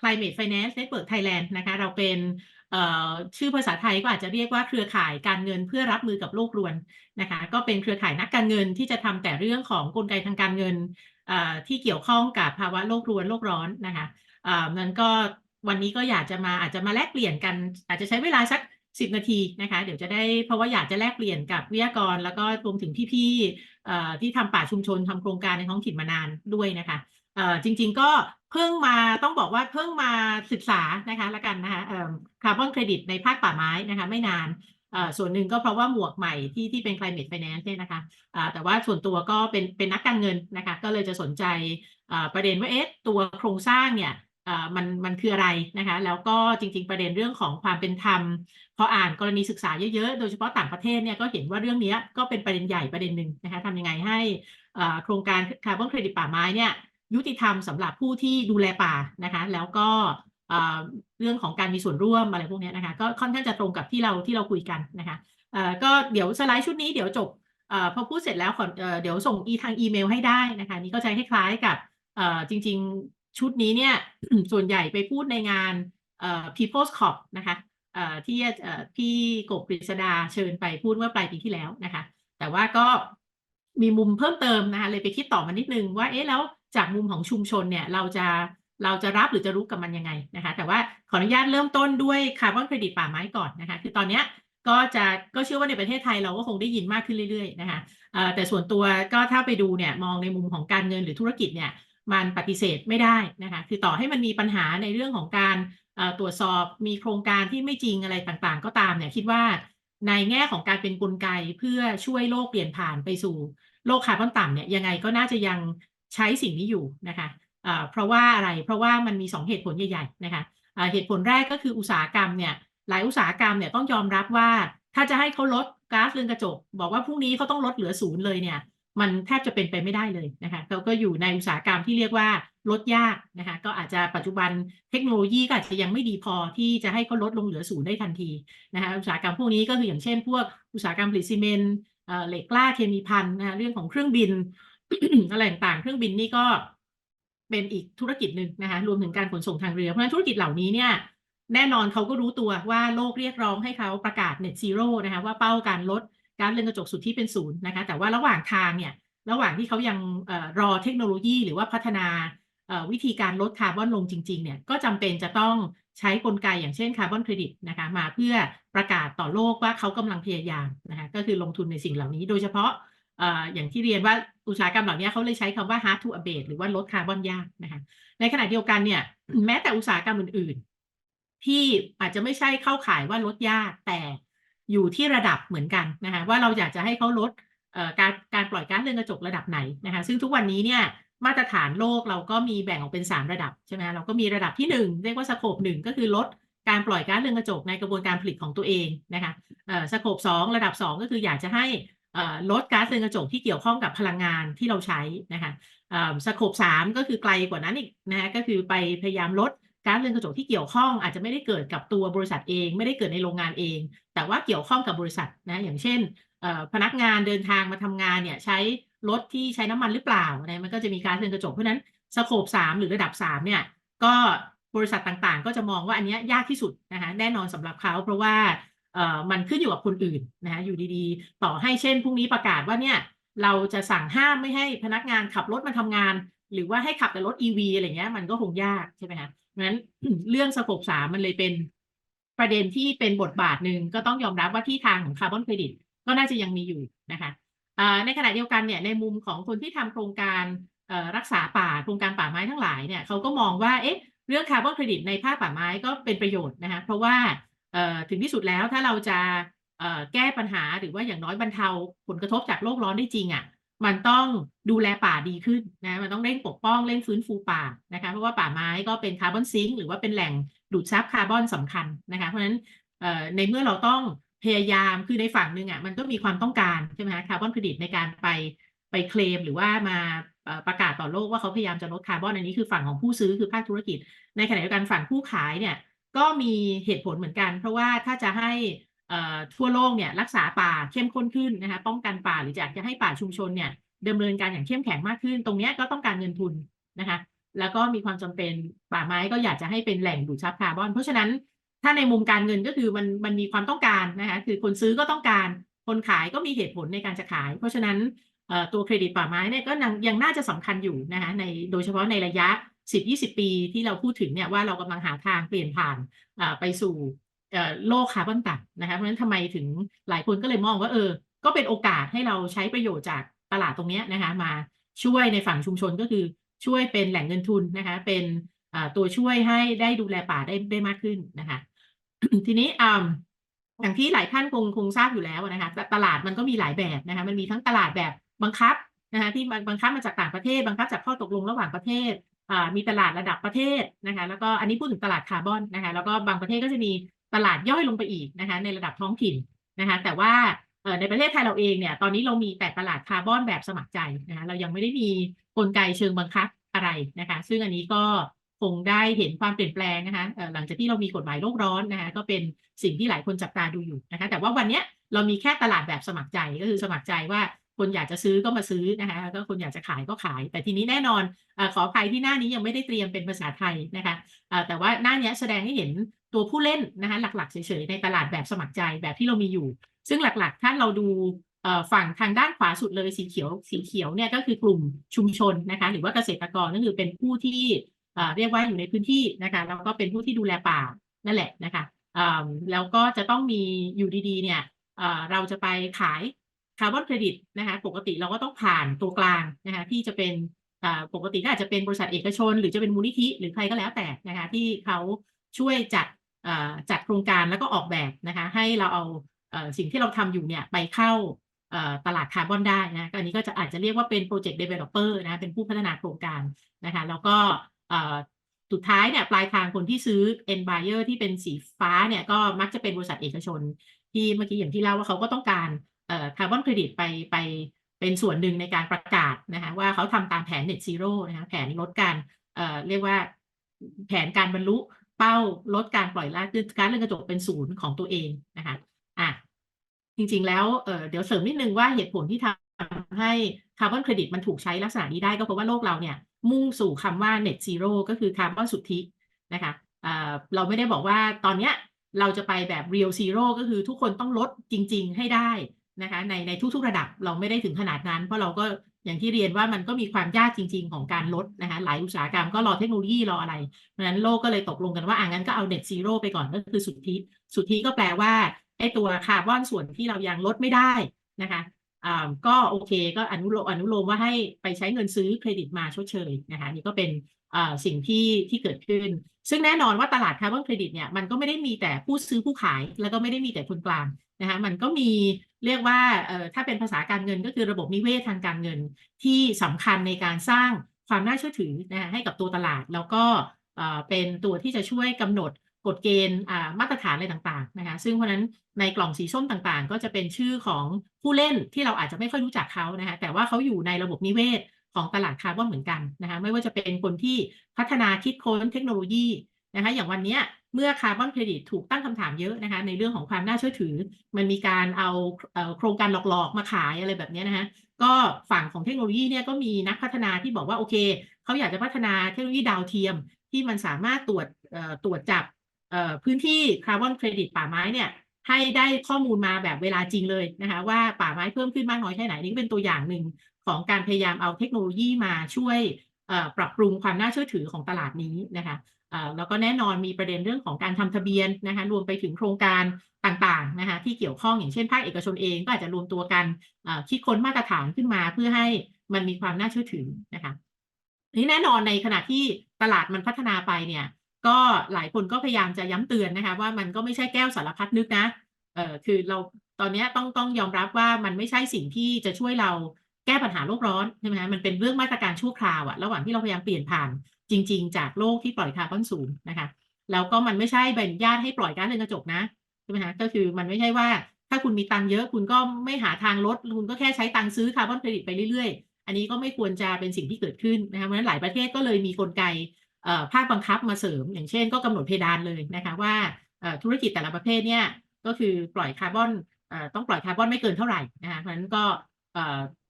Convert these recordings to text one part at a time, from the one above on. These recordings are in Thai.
Climate Finance Network Thailand นะคะเราเป็นชื่อภาษาไทยก็อาจจะเรียกว่าเครือข่ายการเงินเพื่อรับมือกับโลกรวนนะคะก็เป็นเครือข่ายนักการเงินที่จะทำแต่เรื่องของกลไกทางการเงินที่เกี่ยวข้องกับภาวะโลกรวนโลกร้อนนะคะเอ่อนั้นก็วันนี้ก็อยากจะมาอาจจะมาแลกเปลี่ยนกัน อาจจะใช้เวลาสัก10นาทีนะคะ เดี๋ยวจะได้เพราะว่าอยากจะแลกเปลี่ยนกับวิทยากร แล้วก็รวมถึงพี่ๆที่ทำป่าชุมชนทำโครงการในท้องถิ่นมานานด้วยนะคะจริง ๆ ก็ เพิ่งมาต้องบอกว่าเพิ่งมาศึกษานะคะละกันนะคะคาร์บอนเครดิตในภาคป่าไม้นะคะไม่นานส่วนหนึ่งก็เพราะว่าหมวกใหม่ที่ที่เป็น climate finance เนี่ยนะคะแต่ว่าส่วนตัวก็เป็นเป็นนักการเงินนะคะก็เลยจะสนใจประเด็นว่าเอ๊ะตัวโครงสร้างเนี่ยมันมันคืออะไรนะคะแล้วก็จริง ๆ ประเด็นเรื่องของความเป็นธรรมพออ่านกรณีศึกษาเยอะๆ โดยเฉพาะต่างประเทศเนี่ยก็เห็นว่าเรื่องนี้ก็เป็นประเด็นใหญ่ประเด็นหนึ่งนะคะทำยังไงให้โครงการคาร์บอนเครดิตป่าไม้เนี่ย ยุติธรรมสำหรับผู้ที่ดูแลป่านะคะ แล้วก็เรื่องของการมีส่วนร่วมอะไรพวกนี้นะคะก็ค่อนข้างจะตรงกับที่เราที่เราคุยกันนะคะก็เดี๋ยวสไลด์ชุดนี้เดี๋ยวจบอพอพูดเสร็จแล้วขอเดี๋ยวส่งอีทางอีเมลให้ได้นะคะนี่ก็จะคล้ายๆกับจริงๆชุดนี้เนี่ยส่วนใหญ่ไปพูดในงาน People's Cop นะคะที่พี่กบกฤษดาเชิญไปพูดเมื่อปลายปีที่แล้วนะคะ แต่ว่าก็มีมุมเพิ่มเติมนะคะเลยไปคิดต่อมานิดนึงว่าเอ๊ะแล้ว จากมุมของชุมชนเนี่ยเราจะเราจะรับหรือจะรู้กับมันยังไงนะคะ แต่ว่าขออนุญาตเริ่มต้นด้วยคาร์บอนเครดิตป่าไม้ก่อนนะคะ คือตอนเนี้ยก็จะก็เชื่อว่าในประเทศไทยเราก็คงได้ยินมากขึ้นเรื่อยๆนะคะแต่ส่วนตัวก็ถ้าไปดูเนี่ยมองในมุมของการเงินหรือธุรกิจเนี่ยมันปฏิเสธไม่ได้นะคะคือต่อให้มันมีปัญหาในเรื่องของการตรวจสอบมีโครงการที่ไม่จริงอะไรต่างๆ ก็ตามเนี่ยคิดว่าในแง่ของการเป็นกลไกเพื่อช่วยโลกเปลี่ยนผ่านไปสู่โลกคาร์บอนต่ำเนี่ยยังไงก็น่าจะยัง ใช้สิ่งนี้อยู่นะคะเพราะว่าอะไรเพราะว่ามันมี 2 เหตุผลใหญ่ๆนะคะเหตุผลแรกก็คืออุตสาหกรรมเนี่ยหลายอุตสาหกรรมเนี่ยต้องยอมรับว่าถ้าจะให้เขาลดก๊าซเรือนกระจก บอกว่าพรุ่งนี้เขาต้องลดเหลือศูนย์เลยเนี่ยมันแทบจะเป็นไปไม่ได้เลยนะคะเขาก็อยู่ในอุตสาหกรรมที่เรียกว่าลดยากนะคะก็อาจจะปัจจุบันเทคโนโลยีก็อาจจะยังไม่ดีพอที่จะให้เขาลดลงเหลือศูนย์ได้ทันทีนะคะอุตสาหกรรมพวกนี้ก็คืออย่างเช่น พวกอุตสาหกรรมผลิตซีเมนต์เหล็กกล้าเคมีภัณฑ์นะคะเรื่องของเครื่องบิน อะไรต่างๆ เครื่องบินนี่ก็เป็นอีกธุรกิจหนึ่งนะคะ รวมถึงการขนส่งทางเรือ เพราะฉะนั้นธุรกิจเหล่านี้เนี่ยแน่นอนเขาก็รู้ตัวว่าโลกเรียกร้องให้เขาประกาศ net zero นะคะว่าเป้าการลดก๊าซเรือนกระจกสุทธิเป็นศูนย์นะคะ แต่ว่าระหว่างทางเนี่ยระหว่างที่เขายังอรอเทคโนโลยีหรือว่าพัฒนาวิธีการลดคาร์บอนลงจริงๆเนี่ยก็จำเป็นจะต้องใช้กลไกอย่างเช่นคาร์บอนเครดิตนะคะมาเพื่อประกาศต่อโลกว่าเขากำลังพยายามนะคะก็คือลงทุนในสิ่งเหล่านี้ โดยเฉพาะอย่างที่เรียนว่า อุตสาหกรรมเหล่านี้เขาเลยใช้คำว่า hard to abate หรือว่าลดคาร์บอนยากนะคะในขณะเดียวกันเนี่ย แม้แต่อุตสาหกรรมอื่น ๆ ที่อาจจะไม่ใช่เข้าข่ายว่าลดยากแต่อยู่ที่ระดับเหมือนกันนะคะว่าเราอยากจะให้เขาลดการการปล่อยก๊าซเรือนกระจกระดับไหนนะคะซึ่งทุกวันนี้เนี่ยมาตรฐานโลกเราก็มีแบ่งออกเป็น 3 ระดับใช่ไหมเราก็มีระดับที่ 1 เรียกว่าสโคป1ก็คือลดการปล่อยก๊าซเรือนกระจกในกระบวนการผลิตของตัวเองนะคะเอ่อสโคป2ระดับ 2 ก็คืออยากจะให้ ลดก๊าซเรือนกระจกที่เกี่ยวข้องกับพลังงานที่เราใช้นะคะสโคป3ก็คือไกลกว่านั้นอีกนะคะก็คือไปพยายามลดก๊าซเรือนกระจกที่เกี่ยวข้องอาจจะไม่ได้เกิดกับตัวบริษัทเอง ไม่ได้เกิดในโรงงานเอง แต่ว่าเกี่ยวข้องกับบริษัทนะอย่างเช่นพนักงานเดินทางมาทำงานเนี่ยใช้รถที่ใช้น้ำมันหรือเปล่านะมันก็จะมีการเรือนกระจกเพราะนั้นสโคป3หรือระดับ3เนี่ยก็บริษัทต่างๆ ก็จะมองว่าอันนี้ยากที่สุดนะคะแน่นอนสำหรับเขาเพราะว่า มันขึ้นอยู่กับคนอื่นนะคะอยู่ดีๆ ต่อให้เช่นพรุ่งนี้ประกาศว่าเนี่ยเราจะสั่งห้ามไม่ให้พนักงานขับรถมาทำงาน หรือว่าให้ขับแต่รถ EV อะไรเงี้ยมันก็คงยากใช่ไหมคะเพราะฉะนั้นเรื่องสโคป3มันเลยเป็นประเด็นที่เป็นบทบาทหนึ่งก็ต้องยอมรับว่าที่ทางของคาร์บอนเครดิตก็น่าจะยังมีอยู่นะคะในขณะเดียวกันเนี่ยในมุมของคนที่ทำโครงการรักษาป่าโครงการป่าไม้ทั้งหลายเนี่ยเขาก็มองว่าเอ๊ะเรื่องคาร์บอนเครดิตในภาคป่าไม้ก็เป็นประโยชน์นะคะเพราะว่า ถึงที่สุดแล้วถ้าเราจะแก้ปัญหาหรือว่าอย่างน้อยบรรเทาผลกระทบจากโลกร้อนได้จริงอะ่ะมันต้องดูแลป่าดีขึ้นนะมันต้องเร่งปกป้องเร่งฟื้นฟูป่านะคะเพราะว่าป่าไม้ก็เป็นคาร์บอนซิงค์หรือว่าเป็นแหล่งดูดซับคาร์บอนสำคัญนะคะเพราะฉะนั้นในเมื่อเราต้องพยายามคือในฝั่งหนึ่งอะมันก็มีความต้องการใช่ไหมคะคาร์บอนเครดิตในการไปไปเคลมหรือว่ามาประกาศต่อโลกว่าเขาพยายามจะลดคาร์บอนอันนี้คือฝั่งของผู้ซื้อคือภาคธุรกิจ ในขณะเดียวกันฝั่งผู้ขายเนี่ย ก็มีเหตุผลเหมือนกัน เพราะว่าถ้าจะให้ทั่วโลกเนี่ยรักษาป่าเข้มข้นขึ้นนะคะป้องกันป่าหรืออยากจะให้ป่าชุมชนเนี่ยดำเนินการอย่างเข้มแข็งมากขึ้น ตรงนี้ก็ต้องการเงินทุนนะคะ แล้วก็มีความจำเป็นป่าไม้ก็อยากจะให้เป็นแหล่งดูดซับคาร์บอน เพราะฉะนั้นถ้าในมุมการเงินก็คือมันมันมีความต้องการนะคะคือคนซื้อก็ต้องการคนขายก็มีเหตุผลในการจะขาย เพราะฉะนั้นตัวเครดิตป่าไม้เนี่ยก็ยังยังน่าจะสำคัญอยู่นะคะในโดยเฉพาะในระยะ 10-20 ปีที่เราพูดถึงเนี่ยว่าเรากำลังหาทางเปลี่ยนผ่านไปสู่โลกคาร์บอนต่ำนะคะเพราะฉะนั้นทำไมถึงหลายคนก็เลยมองว่าเออ ก็เป็นโอกาสให้เราใช้ประโยชน์จากตลาดตรงนี้นะคะมาช่วยในฝั่งชุมชนก็คือช่วยเป็นแหล่งเงินทุนนะคะเป็นตัวช่วยให้ได้ดูแลป่าได้ได้มากขึ้นนะคะ ทีนี้อย่างที่หลายท่านคงคงทราบอยู่แล้วนะคะตลาดมันก็มีหลายแบบนะคะมันมีทั้งตลาดแบบบังคับนะคะที่บังคับมาจากต่างประเทศ บังคับจากข้อตกลงระหว่างประเทศ มีตลาดระดับประเทศนะคะ แล้วก็อันนี้พูดถึงตลาดคาร์บอนนะคะ แล้วก็บางประเทศก็จะมีตลาดย่อยลงไปอีกนะคะ ในระดับท้องถิ่นนะคะ แต่ว่าในประเทศไทยเราเองเนี่ย ตอนนี้เรามีแต่ตลาดคาร์บอนแบบสมัครใจนะคะ เรายังไม่ได้มีกลไกเชิงบังคับอะไรนะคะ ซึ่งอันนี้ก็คงได้เห็นความเปลี่ยนแปลงนะคะหลังจากที่เรามีกฎหมายโลกร้อนนะคะ ก็เป็นสิ่งที่หลายคนจับตาดูอยู่นะคะ แต่ว่าวันนี้เรามีแค่ตลาดแบบสมัครใจก็คือสมัครใจว่า คนอยากจะซื้อก็มาซื้อนะคะแล้วก็คนอยากจะขายก็ขาย แต่ทีนี้แน่นอนอขออภัยที่หน้านี้ยังไม่ได้เตรียมเป็นภาษาไทยนะคะแต่ว่าหน้านี้แสดงให้เห็นตัวผู้เล่นนะคะหลักๆเฉยๆในตลาดแบบสมัครใจแบบที่เรามีอยู่ ซึ่งหลักๆ ถ้าเราดูฝั่งทางด้านขวาสุดเลยสีเขียวสีเขียวเนี่ยก็คือกลุ่มชุมชนนะคะหรือว่าเกษตรกรก็คือเป็นผู้ที่เรียกว่าอยู่ในพื้นที่นะคะแล้วก็เป็นผู้ที่ดูแลป่านั่นแหละนะคะแล้วก็จะต้องมีอยู่ดีๆเนี่ยเราจะไปขาย คาร์บอนเครดิตนะคะปกติเราก็ต้องผ่านตัวกลางนะคะที่จะเป็นปกติก็อาจจะเป็นบริษัทเอกชน หรือจะเป็นมูลนิธิหรือใครก็แล้วแต่นะคะที่เขาช่วยจัดจัดโครงการแล้วก็ออกแบบนะคะให้เราเอาสิ่งที่เราทำอยู่เนี่ยไปเข้าตลาดคาร์บอนได้นะก็อันนี้ก็จะอาจจะเรียกว่าเป็นโปรเจกต์ developer นะเป็นผู้พัฒนาโครงการนะคะแล้วก็สุดท้ายเนี่ยปลายทางคนที่ซื้อ end buyer ที่เป็นสีฟ้าเนี่ยก็มักจะเป็นบริษัทเอกชน ที่เมื่อกี้อย่างที่เล่าว่าเขาก็ต้องการ คาร์บอนเครดิตไปไปเป็นส่วนหนึ่งในการประกาศนะคะว่าเขาทำตามแผน net zero นะคะแผนลดการเเรียกว่าแผนการบรรลุเป้าลดการปล่อยก๊าซเรือนกระจกเป็นศูนย์ของตัวเองนะคะอะจริงๆแล้วเเดี๋ยวเสริมนิดนึงว่าเหตุผลที่ทำให้คาร์บอนเครดิตมันถูกใช้ลักษณะนี้ได้ก็เพราะว่าโลกเราเนี่ยมุ่งสู่คำว่า net zero ก็คือคาร์บอนสุทธินะคะเราไม่ได้บอกว่าตอนเนี้ยเราจะไปแบบ real zero ก็คือทุกคนต้องลดจริง ๆ ให้ได้ นะคะในในทุกๆระดับเราไม่ได้ถึงขนาดนั้น เพราะเราก็อย่างที่เรียนว่ามันก็มีความยากจริง ๆ ของการลดนะคะหลายอุตสาหกรรมก็รอเทคโนโลยีรออะไรเพราะฉะนั้นโลกก็เลยตกลงกันว่าอ่างั้นก็เอา net zero ไปก่อนก็คือสุทธิสุทธิก็แปลว่าไอ้ตัวคาร์บอนส่วนที่เรายังลดไม่ได้นะคะอ่าก็โอเคก็อนุโลมอนุโลมว่าให้ไปใช้เงินซื้อเครดิตมาชดเชยนะคะนี่ก็เป็นอ่าสิ่งที่ที่เกิดขึ้น ซึ่งแน่นอนว่าตลาดคาร์บอนเครดิตเนี่ยมันก็ไม่ได้มีแต่ผู้ซื้อผู้ขาย แล้วก็ไม่ได้มีแต่คนกลาง นะคะมันก็มีเรียกว่าถ้าเป็นภาษาการเงินก็คือระบบนิเวศทางการเงินที่สำคัญในการสร้างความน่าเชื่อถือนะคะให้กับตัวตลาด แล้วก็เป็นตัวที่จะช่วยกำหนดกฎเกณฑ์มาตรฐานอะไรต่างๆนะคะซึ่งเพราะนั้นในกล่องสีส้มต่างๆ ก็จะเป็นชื่อของผู้เล่นที่เราอาจจะไม่ค่อยรู้จักเขานะคะแต่ว่าเขาอยู่ในระบบนิเวศของตลาดคาร์บอนเหมือนกันนะคะไม่ว่าจะเป็นคนที่พัฒนาคิดค้นเทคโนโลยีนะคะอย่างวันนี้ เมื่อคาร์บอนเครดิตถูกตั้งคำถามเยอะนะคะในเรื่องของความน่าเชื่อถือ มันมีการเอาโครงการหลอกๆมาขายอะไรแบบนี้นะคะก็ฝั่งของเทคโนโลยีเนี่ยก็มีนักพัฒนาที่บอกว่าโอเคเขาอยากจะพัฒนาเทคโนโลยีดาวเทียม ที่มันสามารถตรวจตรวจจับพื้นที่คาร์บอนเครดิตป่าไม้เนี่ยให้ได้ข้อมูลมาแบบเวลาจริงเลยนะคะว่าป่าไม้เพิ่มขึ้นมากน้อยแค่ไหนนี่เป็นตัวอย่างหนึ่งของการพยายามเอาเทคโนโลยีมาช่วยปรับปรุงความน่าเชื่อถือของตลาดนี้นะคะ แล้วก็แน่นอนมีประเด็นเรื่องของการทำทะเบียนนะคะรวมไปถึงโครงการต่างๆนะคะที่เกี่ยวข้องอย่างเช่นภาคเอกชนเองก็อาจจะรวมตัวกันคิดค้นมาตรฐานขึ้นมาเพื่อให้มันมีความน่าเชื่อถือนะคะนี่แน่นอนในขณะที่ตลาดมันพัฒนาไปเนี่ย ก็หลายคนก็พยายามจะย้ำเตือนนะคะ ว่ามันก็ไม่ใช่แก้วสารพัดนึกนะเออคือเราตอนนี้ต้องต้องยอมรับว่ามันไม่ใช่สิ่งที่จะช่วยเราแก้ปัญหาโลกร้อนใช่ไหมคะมันเป็นเรื่องมาตรการชั่วคราวอะระหว่างที่เราพยายามเปลี่ยนผ่าน จริง ๆ จากโลกที่ปล่อยคาร์บอนสูงนะคะ แล้วก็มันไม่ใช่ใบอนุญาตให้ปล่อยก๊าซเรือนกระจกนะใช่ไหมคะก็คือมันไม่ใช่ว่าถ้าคุณมีตังค์เยอะคุณก็ไม่หาทางลดคุณก็แค่ใช้ตังค์ซื้อคาร์บอนเครดิตไปเรื่อยๆ อันนี้ก็ไม่ควรจะเป็นสิ่งที่เกิดขึ้นนะคะเพราะฉะนั้นหลายประเทศก็เลยมีกลไกภาคบังคับมาเสริม อย่างเช่น ก็กำหนดเพดานเลยนะคะว่าธุรกิจแต่ละประเภทเนี่ยก็คือปล่อยคาร์บอนต้องปล่อยคาร์บอนไม่เกินเท่าไหร่นะคะเพราะฉะนั้นก็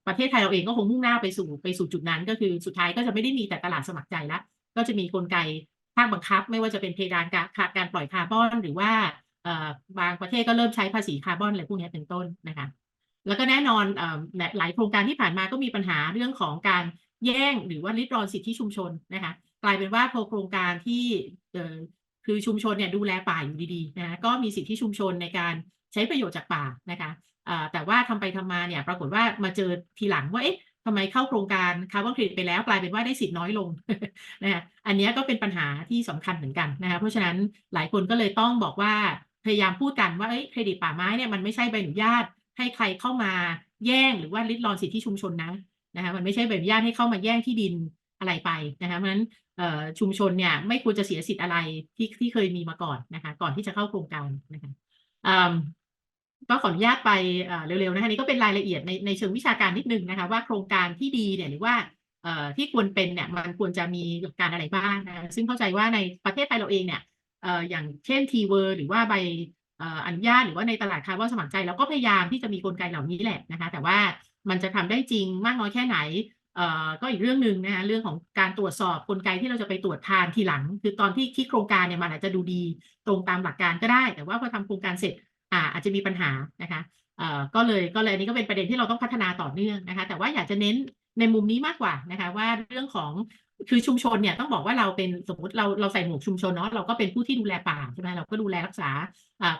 ประเทศไทยเราเองก็คงมุ่งหน้าไปสู่ไปสู่จุดนั้น ก็คือสุดท้ายก็จะไม่ได้มีแต่ตลาดสมัครใจละก็จะมีกลไกภาคบังคับ ไม่ว่าจะเป็นเพดานการการปล่อยคาร์บอนหรือว่าบางประเทศก็เริ่มใช้ภาษีคาร์บอนอะไรพวกนี้เป็นต้นนะคะแล้วก็แน่นอนหลายโครงการที่ผ่านมาก็มีปัญหาเรื่องของการแย่งหรือว่าริดรอนสิทธิชุมชนนะคะกลายเป็นว่าพอโครงการที่คือชุมชนเนี่ยดูแลป่าอยู่ดีๆนะก็มีสิทธิชุมชนในการใช้ประโยชน์จากป่านะคะ แต่ว่าทำไปทำมาเนี่ยปรากฏว่ามาเจอทีหลังว่าเอ๊ะทำไมเข้าโครงการคาร์บอนเครดิตไปแล้วกลายเป็นว่าได้สิทธิ์น้อยลงนะคะอันนี้ก็เป็นปัญหาที่สำคัญเหมือนกันนะคะเพราะฉะนั้นหลายคนก็เลยต้องบอกว่าพยายามพูดกันว่าเอ้ยเครดิตป่าไม้เนี่ยมันไม่ใช่ใบอนุญาตให้ใครเข้ามาแย่งหรือว่าริดรอนสิทธิชุมชนนะนะคะมันไม่ใช่ใบอนุญาตให้เข้ามาแย่งที่ดินอะไรไปนะคะเพราะฉะนั้นชุมชนเนี่ยไม่ควรจะเสียสิทธิ์อะไรที่ที่เคยมีมาก่อนนะคะก่อนที่จะเข้าโครงการนะคะ ก็ขออนุญาตไปเร็วๆนะคะนี่ก็เป็นรายละเอียดในในเชิงวิชาการนิดนึงนะคะ ว่าโครงการที่ดีเนี่ยหรือว่าที่ควรเป็นเนี่ยมันควรจะมีหลักการอะไรบ้างนะซึ่งเข้าใจว่าในประเทศไทยเราเองเนี่ยอย่างเช่นทีเวอร์หรือว่าใบอนุญาตหรือว่าในตลาดคาร์บอนสมัครใจเราก็พยายามที่จะมีกลไกเหล่านี้แหละนะคะ แต่ว่ามันจะทำได้จริงมากน้อยแค่ไหนก็อีกเรื่องหนึ่งนะคะเรื่องของการตรวจสอบกลไกที่เราจะไปตรวจทานทีหลัง คือตอนที่คิดโครงการเนี่ยมันอาจจะดูดีตรงตามหลักการก็ได้ แต่ว่าพอทำโครงการเสร็จ อ่าอาจจะมีปัญหานะคะเอ่อก็เลยก็เลยอันนี้ก็เป็นประเด็นที่เราต้องพัฒนาต่อเนื่องนะคะ แต่ว่าอยากจะเน้นในมุมนี้มากกว่านะคะ ว่าเรื่องของคือชุมชนเนี่ยต้องบอกว่าเราเป็นสมมติเราเราใส่หมวกชุมชนเนาะเราก็เป็นผู้ที่ดูแลป่าใช่ไหมเราก็ดูแลรักษา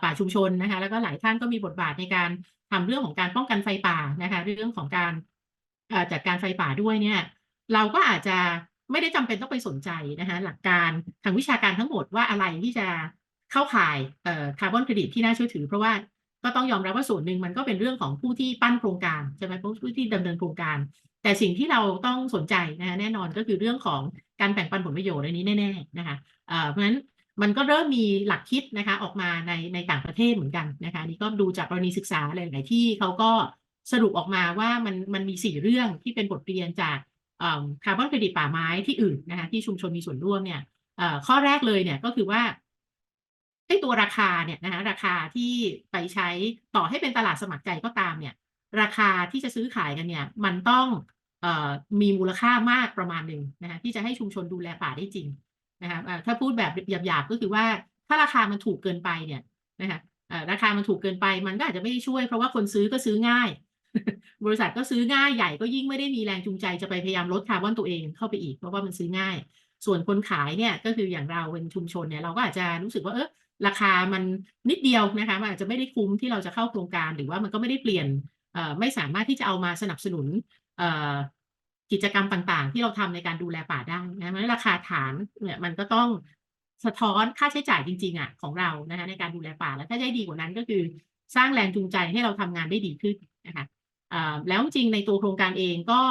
ป่าชุมชนนะคะ แล้วก็หลายท่านก็มีบทบาทในการทำเรื่องของการป้องกันไฟป่านะคะ เรื่องของการจัดการไฟป่าด้วยเนี่ย เราก็อาจจะไม่ได้จำเป็นต้องไปสนใจนะคะ หลักการทางวิชาการทั้งหมดว่าอะไรที่จะ เข้าข่ายคาร์บอนเครดิตที่น่าเชื่อถือ เพราะว่าก็ต้องยอมรับว่าส่วนหนึ่งมันก็เป็นเรื่องของผู้ที่ปั้นโครงการใช่ไหมผู้ที่ดำเนินโครงการ แต่สิ่งที่เราต้องสนใจนะคะแน่นอนก็คือเรื่องของการแบ่งปันผลประโยชน์ในนี้แน่ๆนะคะเพราะฉะนั้นมันก็เริ่มมีหลักคิดนะคะออกมาในในต่างประเทศเหมือนกันนะคะนี่ก็ดูจากกรณีศึกษาหลายๆที่เขาก็สรุปออกมาว่ามันมันมีสี่เรื่องที่เป็นบทเรียนจากคาร์บอนเครดิตป่าไม้ที่อื่นนะคะที่ชุมชนมีส่วนร่วมเนี่ยข้อแรกเลยเนี่ยก็คือว่า ไอ้ตัวราคาเนี่ยนะคะราคาที่ไปใช้ต่อให้เป็นตลาดสมัครใจก็ตามเนี่ย ราคาที่จะซื้อขายกันเนี่ย มันต้องอมีมูลค่ามากประมาณหนึ่งนะคะที่จะให้ชุมชนดูแลป่าได้จริงนะคะถ้าพูดแบบหยาบๆก็คือว่าถ้าราคามันถูกเกินไปเนี่ยนะคะราคามันถูกเกินไปมันก็อาจจะไม่ได้ช่วย เพราะว่าคนซื้อก็ซื้อง่าย บริษัทก็ซื้อง่ายใหญ่ก็ยิ่งไม่ได้มีแรงจูงใจจะไปพยายามลดคาร์บอนตัวเองเข้าไปอีกเพราะว่ามันซื้อง่าย ส่วนคนขายเนี่ยก็คืออย่างเราเป็นชุมชนเนี่ยเราก็อาจจะรู้สึกว่าเออ ราคามันนิดเดียวนะคะมันอาจจะไม่ได้คุ้มที่เราจะเข้าโครงการ หรือว่ามันก็ไม่ได้เปลี่ยนไม่สามารถที่จะเอามาสนับสนุนกิจกรรมต่างๆ ที่เราทำในการดูแลป่าได้นะมันราคาฐานเนี่ยมันก็ต้องสะท้อนค่าใช้จ่ายจริงๆอะของเรานะคะในการดูแลป่าแล้วถ้าได้ดีกว่านั้นก็คือ สร้างแรงจูงใจให้เราทำงานได้ดีขึ้นนะคะแล้วจริงในตัวโครงการเองก็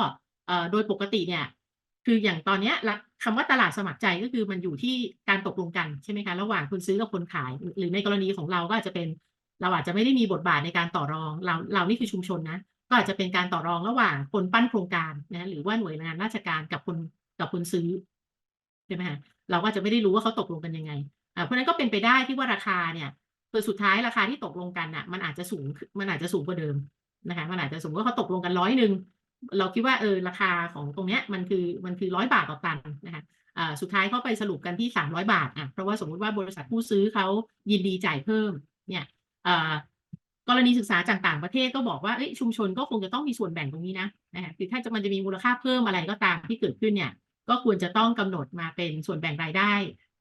โดยปกติเนี่ย คืออย่างตอนนี้คำว่าตลาดสมัครใจก็คือมันอยู่ที่การตกลงกันใช่ไหมคะระหว่างคนซื้อกับคนขาย หรือในกรณีของเราก็อาจจะเป็นเราอาจจะไม่ได้มีบทบาทในการต่อรองเราเรานี่คือชุมชนนะก็อาจจะเป็นการต่อรองระหว่างคนปั้นโครงการนะหรือว่าหน่วยงานราชการกับคนกับคนซื้อใช่ไหมคะเราก็จะไม่ได้รู้ว่าเขาตกลงกันยังไงเพราะนั้นก็เป็นไปได้ที่ว่าราคาเนี่ยคือสุดท้ายราคาที่ตกลงกันอะ มันอาจจะสูงมันอาจจะสูงกว่าเดิมนะคะมันอาจจะสมมติว่าเขาตกลงกันร้อยหนึ่ง เราคิดว่าเออราคาของตรงเนี้ยมันคือมันคือร้อยบาทต่อตันนะคะอ่าสุดท้ายเขาไปสรุปกันที่สามร้อยบาทอะเพราะว่าสมมติว่าบริษัทผู้ซื้อเขายินดีจ่ายเพิ่มเนี่ยอ่ากรณีศึกษาจากต่างประเทศก็บอกว่าชุมชนก็คงจะต้องมีส่วนแบ่งตรงนี้นะนะคะคือถ้าจะมันจะมีมูลค่าเพิ่มอะไรก็ตามที่เกิดขึ้นเนี่ย ก็ควรจะต้องกำหนดมาเป็นส่วนแบ่งรายได้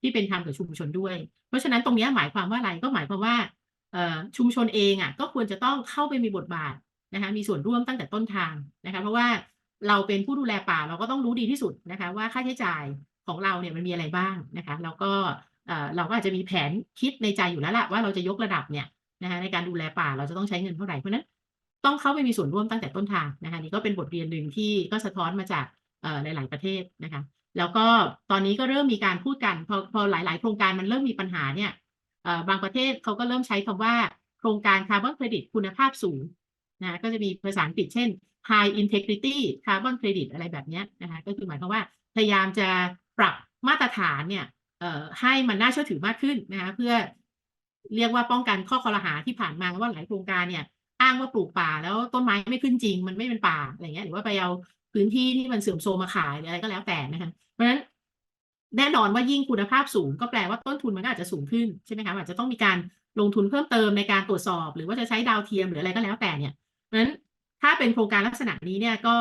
ที่เป็นธรรมกับชุมชนด้วย เพราะฉะนั้นตรงนี้หมายความว่าอะไรก็หมายความว่าชุมชนเองอะก็ควรจะต้องเข้าไปมีบทบาท นะคะมีส่วนร่วมตั้งแต่ต้นทางนะคะเพราะว่าเราเป็นผู้ดูแลป่าเราก็ต้องรู้ดีที่สุดนะคะ ว่าค่าใช้จ่ายของเราเนี่ยมันมีอะไรบ้างนะคะแล้วก็เราก็อาจจะมีแผนคิดในใจอยู่แล้วละว่าเราจะยกระดับเนี่ยนะคะในการดูแลป่าเราจะต้องใช้เงินเท่าไหร่เพราะนั้นต้องเข้าไปมีส่วนร่วมตั้งแต่ต้นทางนะคะนี่ก็เป็นบทเรียนหนึ่งที่ก็สะท้อนมาจากหลาย ๆ ประเทศนะคะ แล้วก็ตอนนี้ก็เริ่มมีการพูดกันพอพอหลาย ๆ โครงการมันเริ่มมีปัญหาเนี่ยบางประเทศเขาก็เริ่มใช้คำว่าโครงการคาร์บอนเครดิตคุณภาพสูง นะก็จะมีภาษาอังกฤษเช่น high integrity carbon credit อะไรแบบนี้นะคะก็คือหมายความว่าพยายามจะปรับมาตรฐานเนี่ยให้มันน่าเชื่อถือมากขึ้นนะคะเพื่อเรียกว่าป้องกันข้อคอรหาที่ผ่านมาว่าหลายโครงการเนี่ยอ้างว่าปลูกป่าแล้วต้นไม้ไม่ขึ้นจริง มันไม่เป็นป่าอะไรเงี้ยหรือว่าไปเอาพื้นที่ที่มันเสื่อมโทรมมาขายหรืออะไรก็แล้วแต่นะคะเพราะฉะนั้นแน่นอนว่ายิ่งคุณภาพสูงก็แปลว่าต้นทุนมันก็อาจจะสูงขึ้นใช่ไหมคะอาจจะต้องมีการลงทุนเพิ่มเติมในการตรวจสอบ หรือว่าจะใช้ดาวเทียมหรืออะไรก็แล้วแต่เนี่ย นั้นถ้าเป็นโครงการลักษณะนี้เนี่ยก็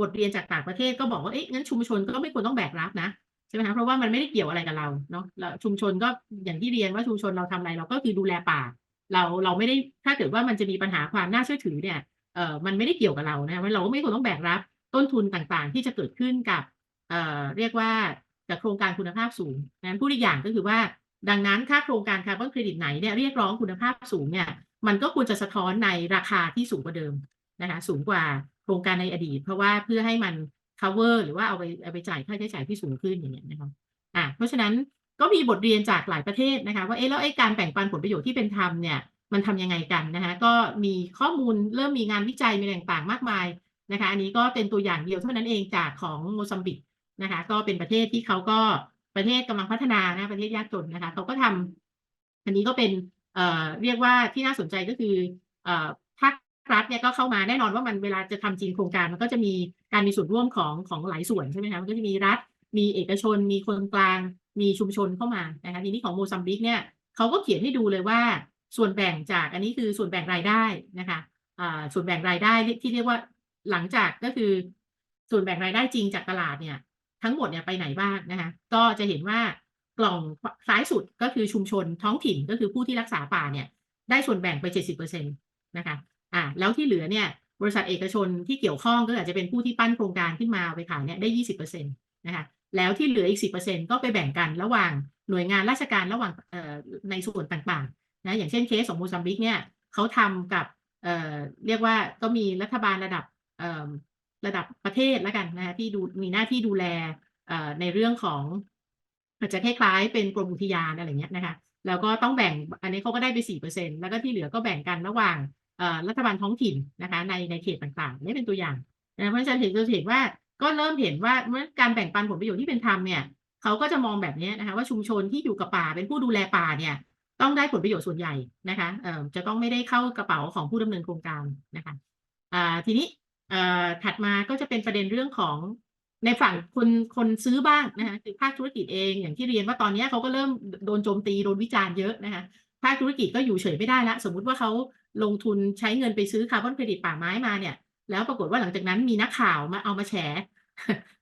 บทเรียนจากต่างประเทศก็บอกว่าเอ๊ะงั้นชุมชนก็ไม่ควรต้องแบกรับนะใช่ไหมคะเพราะว่ามันไม่ได้เกี่ยวอะไรกับเราเนาะแล้วชุมชนก็อย่างที่เรียนว่าชุมชนเราทำอะไรเราก็คือดูแลป่า เราเราไม่ได้ถ้าเกิดว่ามันจะมีปัญหาความน่าเชื่อถือเนี่ยเอ่อมันไม่ได้เกี่ยวกับเรานะเราก็ไม่ควรต้องแบกรับต้นทุนต่างๆ ที่จะเกิดขึ้นกับเอ่อเรียกว่าจากโครงการคุณภาพสูงนั้นพูดอีกอย่างก็คือว่า ดังนั้นถ้าโครงการคาร์บอนเครดิตไหนเนี่ยเรียกร้องคุณภาพสูงเนี่ย มันก็ควรจะสะท้อนในราคาที่สูงกว่าเดิมนะคะสูงกว่าโครงการในอดีต เพราะว่าเพื่อให้มัน cover หรือว่าเอาไปเอาไปจ่ายค่าใช้จ่ายที่สูงขึ้นอย่างเงี้ยนะคะอะเพราะฉะนั้นก็มีบทเรียนจากหลายประเทศนะคะ ว่าเอ๊ะแล้วไอ้การแบ่งปันผลประโยชน์ที่เป็นธรรมเนี่ยมันทำยังไงกันนะคะก็มีข้อมูลเริ่มมีงานวิจัยมีต่างๆมากมายนะคะ อันนี้ก็เป็นตัวอย่างเดียวเท่านั้นเองจากของโมซัมบิกนะคะ ก็เป็นประเทศที่เขาก็ประเทศกำลังพัฒนานะประเทศยากจนนะคะเขาก็ทำอันนี้ก็เป็น เรียกว่าที่น่าสนใจก็คือภาครัฐเนี่ยก็เข้ามาแน่นอนว่ามันเวลาจะทำจริงโครงการมันก็จะมีการมีส่วนร่วมของของหลายส่วนใช่ไหมคะมันก็จะมีรัฐ มีเอกชน มีคนกลาง มีชุมชนเข้ามานะคะทีนี้ของโมซัมบิกเนี่ยเขาก็เขียนให้ดูเลยว่าส่วนแบ่งจากอันนี้คือส่วนแบ่งรายได้นะคะส่วนแบ่งรายได้ที่เรียกว่าหลังจากก็คือ ส่วนแบ่งรายได้จริงจากตลาดเนี่ย ทั้งหมดเนี่ยไปไหนบ้างนะคะก็จะเห็นว่า กล่องซ้ายสุดก็คือชุมชนท้องถิ่นก็คือผู้ที่รักษาป่าเนี่ยได้ส่วนแบ่งไป 70%นะคะอ่าแล้วที่เหลือเนี่ยบริษัทเอกชนที่เกี่ยวข้องก็อาจจะเป็นผู้ที่ปั้นโครงการขึ้นมาไปขายเนี่ยได้ 20%นะคะแล้วที่เหลืออีก 10%ก็ไปแบ่งกันระหว่างหน่วยงานราชการระหว่างเอ่อในส่วนต่างๆนะอย่างเช่นเคสของโมซัมบิกเนี่ยเขาทำกับเอ่อเรียกว่าก็มีรัฐบาลระดับเอ่อระดับประเทศแล้วกันนะคะที่ดูมีหน้าที่ดูแลเอ่อในเรื่องของ อาจจะคล้ายๆเป็นกรมอุทยานอะไรเงี้ยนะคะแล้วก็ต้องแบ่งอันนี้เขาก็ได้ไปสี่เปอร์เซ็นแล้วก็ที่เหลือก็แบ่งกันระหว่างรัฐบาลท้องถิ่นนะคะในในเขตต่างๆนี่เป็นตัวอย่างนะเพราะฉะนั้นเห็นจะเห็นว่าก็เริ่มเห็นว่าเมื่อการแบ่งปันผลประโยชน์ที่เป็นธรรมเนี่ยเขาก็จะมองแบบนี้นะคะว่าชุมชนที่อยู่กับป่าเป็นผู้ดูแลป่าเนี่ยต้องได้ผลประโยชน์ส่วนใหญ่นะคะเอ่อจะต้องไม่ได้เข้ากระเป๋าของผู้ดำเนินโครงการนะคะอ่าทีนี้เอ่อถัดมาก็จะเป็นประเด็นเรื่องของ ในฝั่งคนคนซื้อบ้างนะคะคือภาคธุรกิจเองอย่างที่เรียนว่าตอนนี้เขาก็เริ่มโดนโจมตีโดนวิจารณ์เยอะนะคะภาคธุรกิจก็อยู่เฉยไม่ได้ละสมมุติว่าเขาลงทุนใช้เงินไปซื้อคาร์บอนเครดิตป่าไม้มาเนี่ย แล้วปรากฏว่าหลังจากนั้นมีนักข่าวมาเอามาแฉ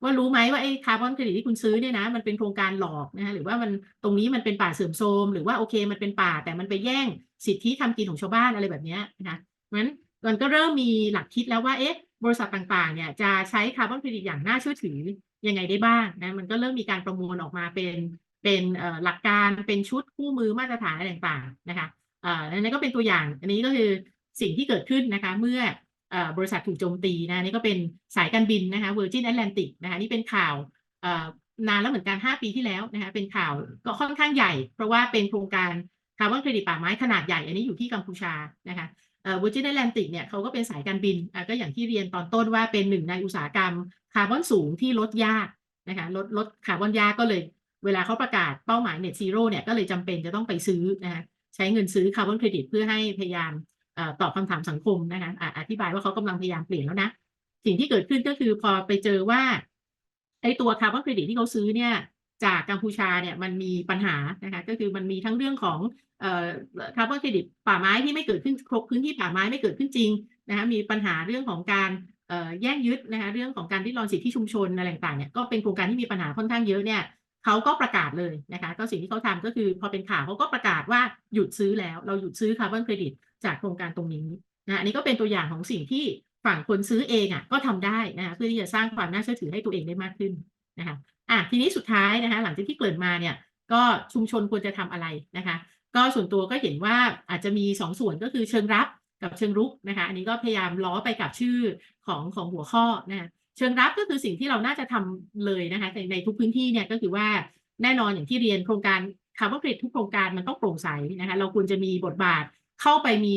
ว่ารู้ไหมว่าไอ้คาร์บอนเครดิตที่คุณซื้อเนี่ยนะมันเป็นโครงการหลอกนะคะหรือว่ามันตรงนี้มันเป็นป่าเสื่อมโทรมหรือว่าโอเคมันเป็นป่าแต่มันไปแย่งสิทธิทำกินของชาวบ้านอะไรแบบนี้นะคะเพราะฉะนั้นมันก็เริ่มมีหลักคิดแล้วว่าเอ๊ะ บริษัทต่างๆ เนี่ยจะใช้คาร์บอนเครดิตอย่างน่าเชื่อถือยังไงได้บ้างนะมันก็เริ่มมีการประมวลออกมาเป็นเป็นหลักการเป็นชุดคู่มือมาตรฐานอะไรต่างๆนะคะอ่านั่นก็เป็นตัวอย่างอันนี้ก็คือสิ่งที่เกิดขึ้นนะคะเมื่อบริษัทถูกโจมตีนะนี่ก็เป็นสายการบินนะคะ Virgin Atlantic นะคะนี่เป็นข่าวนานแล้วเหมือนกัน 5 ปีที่แล้วนะคะเป็นข่าวก็ค่อนข้างใหญ่ เพราะว่าเป็นโครงการคาร์บอนเครดิตป่าไม้ขนาดใหญ่ อันนี้อยู่ที่กัมพูชานะคะ เอ่อ Virgin Atlantic เนี่ยเขาก็เป็นสายการบินอ่าก็อย่างที่เรียนตอนต้นว่าเป็นหนึ่งในอุตสาหกรรมคาร์บอนสูงที่ลดยากนะคะลดลดคาร์บอนยากก็เลย เวลาเขาประกาศเป้าหมาย Net Zero เนี่ยก็เลยจำเป็นจะต้องไปซื้อนะคะใช้เงินซื้อคาร์บอนเครดิตเพื่อให้พยายามตอบคำถามสังคมนะคะอธิบายว่าเขากำลังพยายามเปลี่ยนแล้วนะ สิ่งที่เกิดขึ้นก็คือพอไปเจอว่าไอตัวคาร์บอนเครดิตที่เขาซื้อเนี่ย จากกัมพูชาเนี่ยมันมีปัญหานะคะก็คือมันมีทั้งเรื่องของเอ่อคาร์บอนเครดิตป่าไม้ที่ไม่เกิดขึ้นครบพื้นที่ป่าไม้ไม่เกิดขึ้นจริงนะคะมีปัญหาเรื่องของการเอ่อแย่งยึดนะคะเรื่องของการที่รอนสิทธิชุมชนอะไรต่างๆเนี่ยก็เป็นโครงการที่มีปัญหาค่อนข้างเยอะเนี่ยเขาก็ประกาศเลยนะคะก็สิ่งที่เขาทำก็คือพอเป็นข่าวเขาก็ประกาศว่าหยุดซื้อแล้ว เราหยุดซื้อคาร์บอนเครดิตจากโครงการตรงนี้นะอันนี้ก็เป็นตัวอย่างของสิ่งที่ฝั่งคนซื้อเองอะก็ทำได้นะคะเพื่อที่จะสร้างความน่าเชื่อถือให้ตัวเองได้มากขึ้นนะคะ อะทีนี้สุดท้ายนะคะหลังจากที่เกริ่นมาเนี่ยก็ชุมชนควรจะทำอะไรนะคะ ก็ส่วนตัวก็เห็นว่าอาจจะมี 2สส่วนก็คือเชิงรับกับเชิงรุกนะคะอันนี้ก็พยายามล้อไปกับชื่อของของหัวข้อนะะเชิงรับก็คือสิ่งที่เราน่าจะทำเลยนะคะในในทุกพื้นที่เนี่ยก็คือว่าแน่นอนอย่างที่เรียนโครงการคาร์บอนเครดิตทุกโครงการมันต้องโปร่งใสนะคะเราควรจะมีบทบาทเข้าไปมี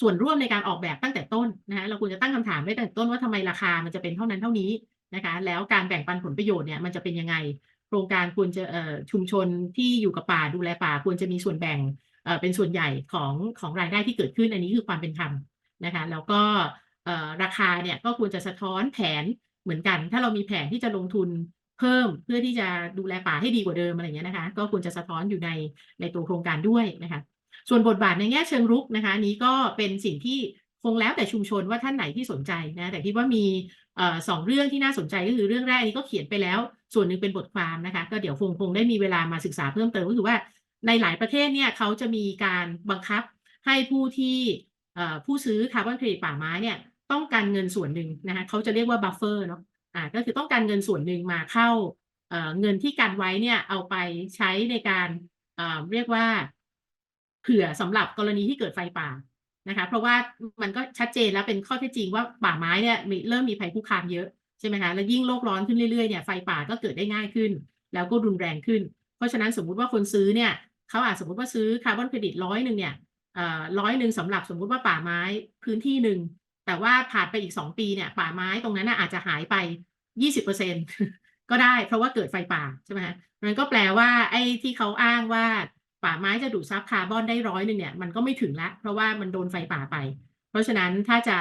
ส่วนร่วมในการออกแบบตั้งแต่ต้นนะคะเราควรจะตั้งคำถามไว้ตั้งแต่ต้นว่าทำไมราคามันจะเป็นเท่านั้นเท่านี้ นะคะ แล้วการแบ่งปันผลประโยชน์เนี่ยมันจะเป็นยังไง โครงการควรจะชุมชนที่อยู่กับป่าดูแลป่าควรจะมีส่วนแบ่งเป็นส่วนใหญ่ของของรายได้ที่เกิดขึ้นอันนี้คือความเป็นธรรมนะคะ แล้วก็ราคาเนี่ยก็ควรจะสะท้อนแผนเหมือนกัน ถ้าเรามีแผนที่จะลงทุนเพิ่มเพื่อที่จะดูแลป่าให้ดีกว่าเดิมอะไรเงี้ยนะคะ ก็ควรจะสะท้อนอยู่ในในตัวโครงการด้วยนะคะ ส่วนบทบาทในแง่เชิงรุกนะคะ นี้ก็เป็นสิ่งที่ คงแล้วแต่ชุมชนว่าท่านไหนที่สนใจนะแต่คิดว่ามีสองเรื่องที่น่าสนใจก็คือเรื่องแรกนี้ก็เขียนไปแล้ว ส่วนหนึ่งเป็นบทความนะคะก็เดี๋ยวคงคงได้มีเวลามาศึกษาเพิ่มเติมก็คือว่าในหลายประเทศเนี่ยเขาจะมีการบังคับให้ผู้ที่ผู้ซื้อคาร์บอนเครดิตป่าไม้เนี่ยต้องการเงินส่วนหนึ่งนะคะเขาจะเรียกว่าบัฟเฟอร์เนาะอ่าก็คือต้องการเงินส่วนหนึ่งมาเข้าเเงินที่การไว้เนี่ยเอาไปใช้ในการเเรียกว่าเผื่อสำหรับกรณีที่เกิดไฟป่า นะคะเพราะว่ามันก็ชัดเจนแล้วเป็นข้อเท็จจริงว่าป่าไม้เนี่ยมีเริ่มมีภัยคุกคามเยอะใช่ไหมคะแล้วยิ่งโลกร้อนขึ้นเรื่อยๆเนี่ยไฟป่าก็เกิดได้ง่ายขึ้น แล้วก็รุนแรงขึ้น เพราะฉะนั้นสมมุติว่าคนซื้อเนี่ยเขาอาจสมมติว่าซื้อคาร์บอนเครดิตร้อยหนึ่งเนี่ยร้อยหนึ่งสำหรับสมมุติว่าป่าไม้พื้นที่หนึ่งแต่ว่าผ่านไปอีกสองปีเนี่ยป่าไม้ตรงนั้นน่ะอาจจะหายไปยี่สิบเปอร์เซ็นก็ได้เพราะว่าเกิดไฟป่าใช่ไหมคะมันก็แปลว่าไอ้ที่เขาอ้างว่า ป่าไม้จะดูดซับคาร์บอนได้ร้อยหนึ่งเนี่ยมันก็ไม่ถึงละเพราะว่ามันโดนไฟป่าไป เพราะฉะนั้นถ้าจะ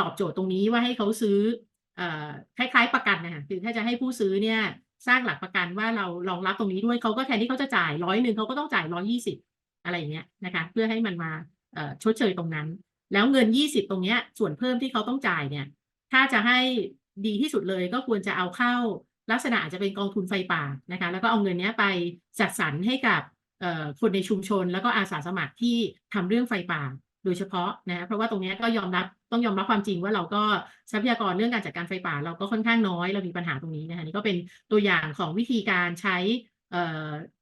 ตอบโจทย์ตรงนี้ว่าให้เขาซื้ออคล้ายๆประกันนะคะคือถ้าจะให้ผู้ซื้อเนี่ยสร้างหลักประกันว่าเรารองรับตรงนี้ด้วยเขาก็แทนที่เขาจะจ่ายร้อยหนึ่งเขาก็ต้องจ่ายร้อยี่สิบอะไรอย่างเงี้ยนะคะเพื่อให้มันมาชดเชยตรงนั้น แล้วเงินยี่สิบตรงเนี้ยส่วนเพิ่มที่เขาต้องจ่ายเนี่ยถ้าจะให้ดีที่สุดเลยก็ควรจะเอาเข้าลักษณะอาจจะเป็นกองทุนไฟป่านะคะแล้วก็เอาเงินเนี้ยไปจัดสรรให้กับ คนในชุมชน แล้วก็อาสาสมัครที่ทำเรื่องไฟป่าโดยเฉพาะนะเพราะว่าตรงนี้ก็ยอมรับต้องยอมรับความจริงว่าเราก็ทรัพยากรเรื่องการจัดการไฟป่า เราก็ค่อนข้างน้อยเรามีปัญหาตรงนี้นะคะนี่ก็เป็นตัวอย่างของวิธีการใช้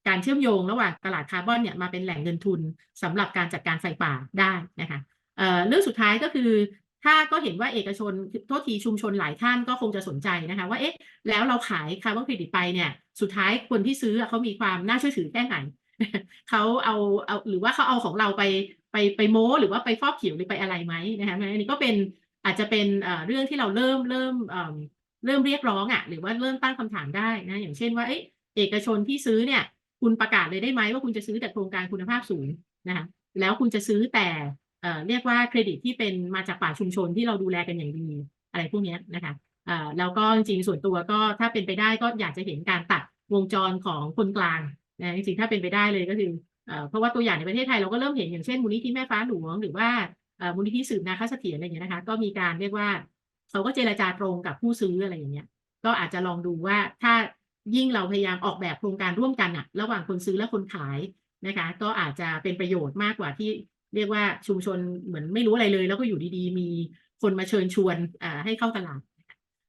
การเชื่อมโยงระหว่างตลาดคาร์บอนเนี่ยมาเป็นแหล่งเงินทุนสำหรับการจัดการไฟป่าได้นะคะเเรื่องสุดท้ายก็คือถ้าก็เห็นว่าเอกชนโทษทีชุมชนหลายท่านก็คงจะสนใจนะคะว่าเอ๊ะแล้วเราขายคาร์บอนเครดิตไปเนี่ยสุดท้ายคนที่ซื้อเขามีความน่าเชื่อถือแค่ไหน เขาเอาเอาหรือว่าเขาเอาของเราไปไปไปโม้หรือว่าไปฟอกผิวหรือไปอะไรไหมนะคะอันนี้ก็เป็นอาจจะเป็นเรื่องที่เราเริ่มเริ่มเริ่มเรียกร้องอะหรือว่าเริ่มตั้งคำถามได้นะอย่างเช่นว่าเอกชนที่ซื้อเนี่ย คุณประกาศเลยได้ไหมว่าคุณจะซื้อแต่โครงการคุณภาพสูงนะคะแล้วคุณจะซื้อแต่เรียกว่าเครดิตที่เป็นมาจากป่าชุมชนที่เราดูแลกันอย่างดีอะไรพวกนี้นะคะแล้วก็จริงส่วนตัวก็ถ้าเป็นไปได้ก็อยากจะเห็นการตัดวงจรของคนกลาง นะจริงๆถ้าเป็นไปได้เลยก็คือเพราะว่าตัวอย่างในประเทศไทยเราก็เริ่มเห็นอย่างเช่นมูลนิธิแม่ฟ้าหลวงหรือว่ามูลนิธิสืบนาคเสถียรอะไรอย่างเงี้ยนะคะ ก็มีการเรียกว่าเขาก็เจรจาตรงกับผู้ซื้ออะไรอย่างเงี้ย ก็อาจจะลองดูว่าถ้ายิ่งเราพยายามออกแบบโครงการร่วมกันอะระหว่างคนซื้อและคนขายนะคะ ก็อาจจะเป็นประโยชน์มากกว่าที่เรียกว่าชุมชนเหมือนไม่รู้อะไรเลย แล้วก็อยู่ดีๆ มีคนมาเชิญชวนให้เข้าตลาด